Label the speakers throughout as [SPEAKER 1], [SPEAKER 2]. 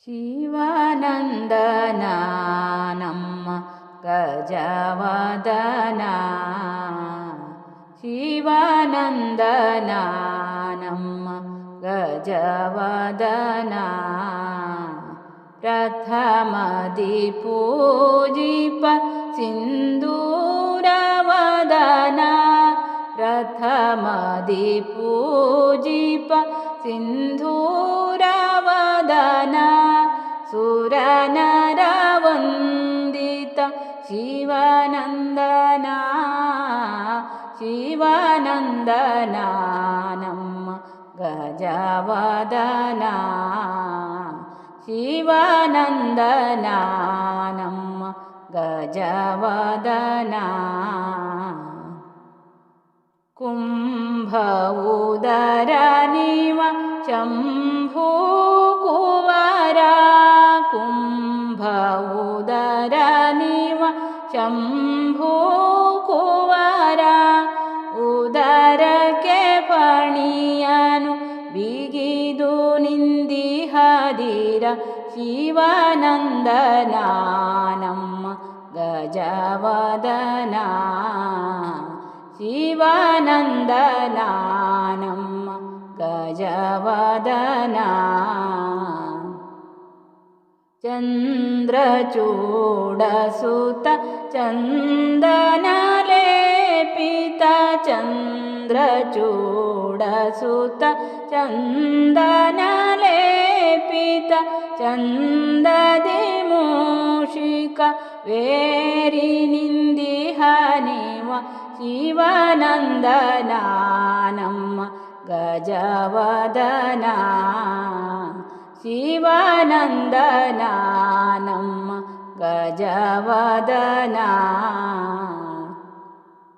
[SPEAKER 1] शिवानन्दनानं गजवदना। शिवानन्दनानं गजवदना। प्रथमदिपूजिप सिन्दूरवदना। प्रथमदिपूजिप सिन्दूरा सुरनरवन्दित सुरनरवन्दितशिवानन्दना शिवानन्दनानं गजवदना शिवानन्दनानं गजवदना। कुम्भौ उदरनिव शम्भु शम्भो कुवर उदरके पणियनु बिगिदु निन्दिहदिर शिवानन्दनानं गजवदना शिवानन्दनानं गजवदना। चन्द्रचूडसुत चन्दनलेपित चन्द्रचूडसुत चन्दनलेपित चन्ददिमूषिक वेरिनिन्दिहनिव मूषिक गजवदना। शिवानन्दनानं गजवदना।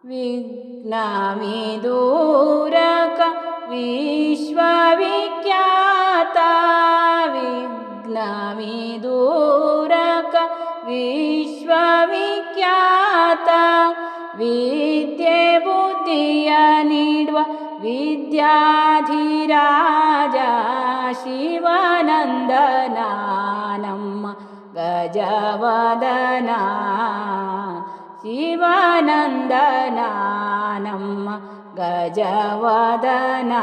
[SPEAKER 1] विग्नीदूरक विश्वविख्याता। विग्नविदूरक विश्वविख्याता। विद्ये बुद्धिय अड्व विद्याधिराजा। शिवानन्दनानं गजवदना। शिवानन्दनानं गजवदना।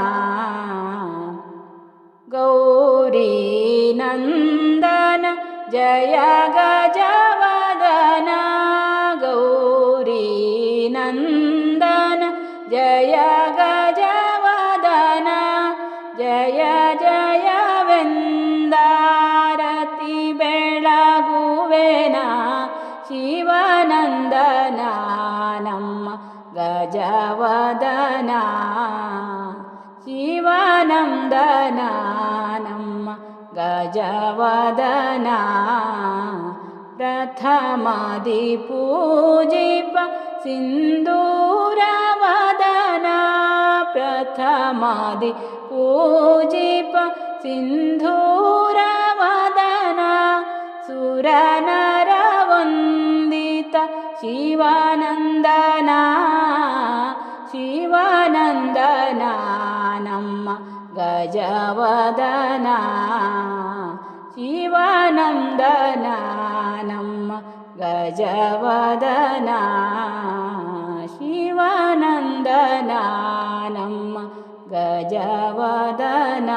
[SPEAKER 1] गौरीनन्दन जय गजवदना। गौरीनन्दन जय वदना। शिवानं दनानं गजवदना। प्रथमादिपूजिप सिन्दूरवदना। प्रथमादि पूजिप सिन्धुरवदना सुरनरवन्दित शिवा ಶಿವನಂದನ ನಮ್ಮ ಗಜವದನ ಶಿವನಂದನ ನಮ್ಮ ಗಜವದನ ಶಿವನಂದನ ನಮ್ಮ ಗಜವದನ